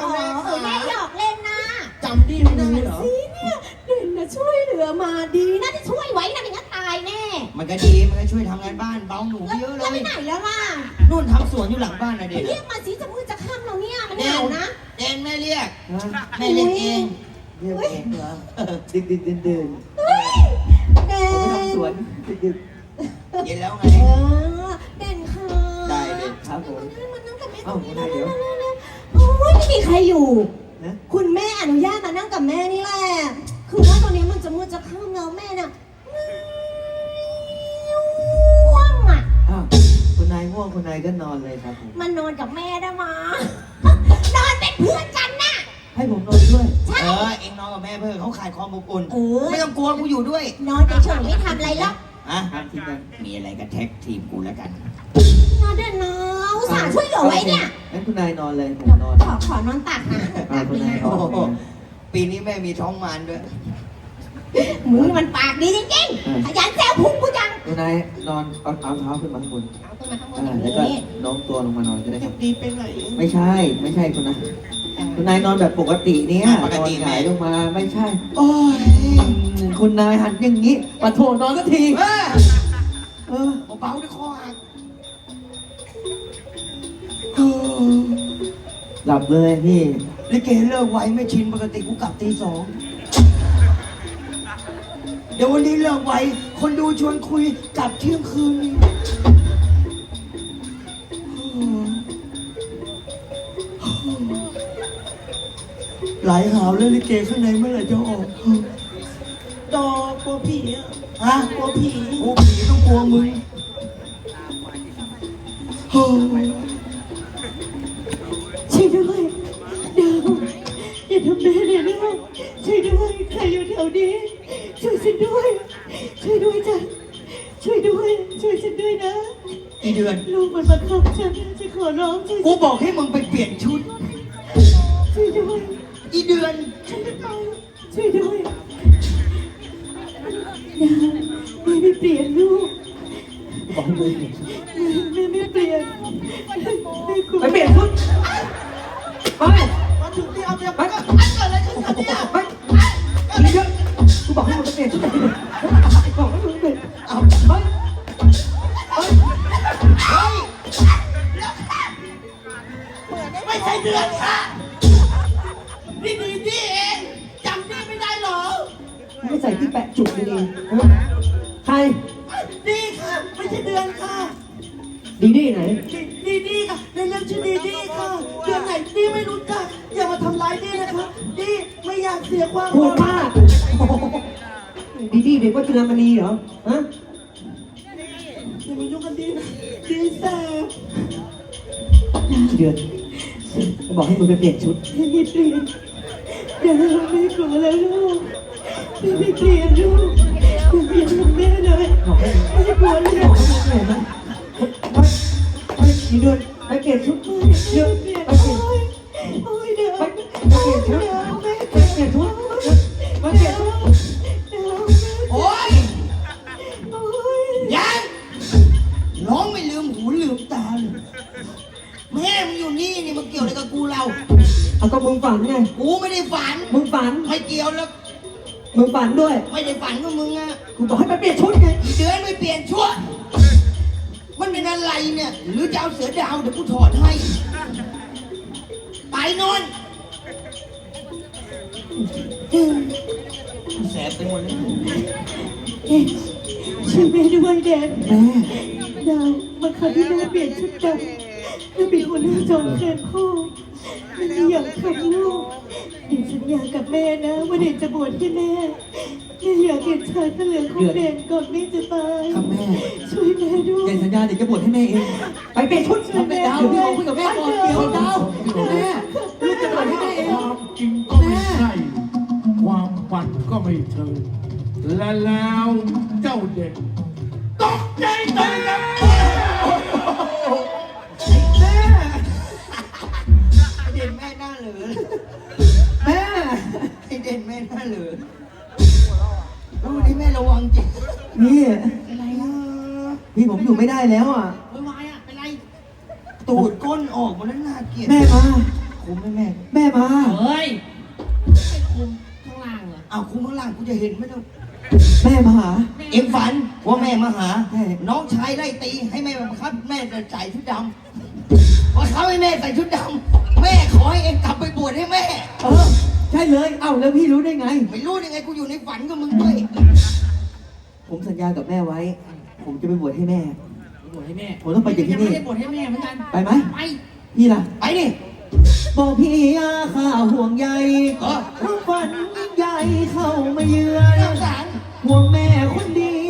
อ๋อค่ะแม่หยอกเล่นนะจำดีไม่ได้เหรอสิเนี่ยเด่นนะช่วยเหลือมาดีนะที่ช่วยไว้นะไม่งั้นตายแน่มันก็ดีมันก็ช่วยทำงานบ้านเบาหนูแล้วเยอะเลแล้วไปยไหนแล้วล่ะนู่นทำสวนอยู่หลังบ้านนะเด็กเรียกมาสิจะมืดจะค่ำแล้วเนี่ยมันเหงานะเอ็นแม่เรียกแม่เรียกเองเรียกเองเหรอดึกดึกเดินเดินเฮ้ยเด่นผมไปทำสวนดึกดึกเย็นแล้วไงเออ อยู่นะคุณแม่อนุญาตมานั่งกับแม่นี่แหละ คือว่าตอนนี้มันจะมืดจะค่ำแล้วแม่น่ะง่วงอะ อ้าวคุณนายง่วงคุณนายก็นอนเลยครับผมมันนอนกับแม่ได้มะ นอนเป็นเพื่อนกันน่ะ ให้ผมนอนด้วยใช่ เออเอ็งนอนกับแม่เพื่อเขาขายความอบอุ่นเออ ไม่ต้องกลัวกูอยู่ด้วยนอนเฉยๆไม่ทำอะไรหรอกอะครับทีมงานมีอะไรก็แท็กทีมกูแล้วกันนอนเดินนอนอุตส่าห์ช่วยเหลือไว้เนี่ย งั้นคุณนายนอนเลยผมเดี๋ยวนอนขอขอนอนตักนะอ่าตักคุณเลนายยนอนโอ้โหปีนี้แม่มีท้องมารด้วย มึงนี่มันปากดีจริงๆขยันแซวพุงกูจังคุณนายนอนเอาเอาเท้าขึ้นมาข้างบนเอาขึ้นมาข้างบนอ่าอย่างแล้วก็นี้โน้มตัวลงมานอนก็ได้ครับ ดีไปไหนไม่ใช่ ไม่ใช่คุณนายคุณนายนอนแบบปกติเนี่ยปกนอนติหงายลงมาไม่ใช่ โอ้ยอืมคุณนายหันอย่างนี้ปะโถนอนก็ทีเออเออเบาๆด้วยคอหัก หลับเลยพี่ ลิเกเลิกไวไม่ชินปกติกูกลับตีสองเดี๋ยววันนี้เลิกไวคนดูชวนคุยกลับเที่ยงคืนหลายหาวแล้วลิเกข้างในเมื่อไหร่จะออกดอกกลัวผีอะฮะกลัวผีโอ้ผีต้องกลัวมึง ทำแม่เลยนะช่วยด้วยใครอยู่แถวนี้ ช่วยฉันด้วย ช่วยด้วยจ้ะช่วยด้วย ช่วยฉันด้วยนะ อีเดือน ลูกมันมาขับฉันจะขอร้องช่วยกูบอกให้มึงไปเปลี่ยนชุด ช่วยด้วยอีเดือนช่วยด้วยช่วยด้วยดาวแม่ไม่เปลี่ยนลูกบอกให้เลยแม่ไม่เปลี่ยนแม่ บอกให้มึงไปเปลี่ยนชุดบอกให้มึงเปลี่ยนเอาไปเฮ้ยไม่ใช่เดือนค่ะนี่ดีดีเองจำนี่ไม่ได้เหรอไม่ใส่ที่แปะจุกดีๆใครดีค่ะ ไม่ใช่เดือนค่ะดีดีไหนดีดีดีค่ะในเรื่องชื่อดีดีค่ะเดือนไหนดีไม่รู้จักอย่ามาทำร้ายดีนะคะดีไม่อยากเสียความพูดมาก ดีดีเด็กว่าจุลามณีเหรอ ฮะอย่ามายุ่งกันดีนะดีแสบเดือนบอกให้มึงไปเปลี่ยนชุดแม่ไม่เปลี่ยนเดี๋ยวแม่กลัวแล้วลูกแม่ไม่เปลี่ยนลูกแม่อย่าทำแม่เลยบอกให้แม่กลัวเลยบอกให้มึงเปลี่ยนนะไปเดือนไปเปลี่ยนชุดเดือนเปลี่ยนไปเปลี่ยนโอ้ยเดี๋ยวไปเปลี่ยนชุดเดี๋ยวแม่ไปเปลี่ยนชุด กี่ยวอะไรกับกูเรา เอาก็มึงฝันไง กูไม่ได้ฝันมึงฝันไม่เกี่ยวแล้ว มึงฝันด้วย ไม่ได้ฝันกับมึงอะกูบอกให้ไปเปลี่ยนชุดไงอีเดือนไม่เปลี่ยนชั่ว มันเป็นอะไรเนี่ย หรือจะเอาเสือดาวเดี๋ยวกูถอดให้ ไปนอนแสบไปหมดเลยเอ๊ะช่วยแม่ด้วยเด็ดแม่ดาวมาคราวที่แม่เปลี่ยนชุดดำแม่เป็นคนหน้าจอมแทนพ่อ แม่ไม่อยากทำลูกเด็กสัญญากับแม่นะว่าเด็กจะบวชให้แม่แม่อยากเห็นชายทะเลของเด็กก่อนแม่จะตาย ครับแม่ช่วยแม่ด้วย เดี๋ยวสัญญาเดี๋ยวจะบวชให้แม่เอง ไปเปลี่ยนชุดช่วยแม่ดาวเดี๋ยวคุยกับแม่ก่อนเดี๋ยวดาวแม่ลูกจะบวชให้แม่เอง ความจริงก็ไม่ใช่ ความฝันก็ไม่เชิงและแล้วเจ้าเด็กตกใจตื่น เหลือแม่ไอเด่นแม่หน้าเหลือแล้ววันนี้แม่ระวังจิตนี่อะไรนะพี่ผมอยู่ไม่ได้แล้วอะไม่ไหวอะเป็นไรตูดก้นออกหมันนั้นน่าเกลียดแม่มาคุมให้แม่แม่มาเฮ้ยไปคุมข้างล่างเหรอเอาคุมข้างล่างกูจะเห็นไหมต้องแม่มาหาเอ็งฝันว่าแม่มาหาใช่น้องชายไล่ตีให้แม่บังคับแม่จะใส่ชุดดำ บังคับให้แม่ใส่ชุดดำแม่ขอให้เอ็งกลับไปบวชให้แม่ เออ ใช่เลย เอ้าแล้วพี่รู้ได้ไง ไม่รู้ยังไงกูอยู่ในฝันกับมึงด้วยผมสัญญากับแม่ไว้ ผมจะไปบวชให้แม่ บวชให้แม่ผมต้องไปจากที่นี่ ยังไม่ได้บวชให้แม่เหมือนกัน ไปไหม ไป พี่ล่ะ ไปดิ บอกพี่อาข้าห่วงใยเออความฝันใหญ่เข้ามาเยือเรื่องน สาร ห่วงแม่คนเดี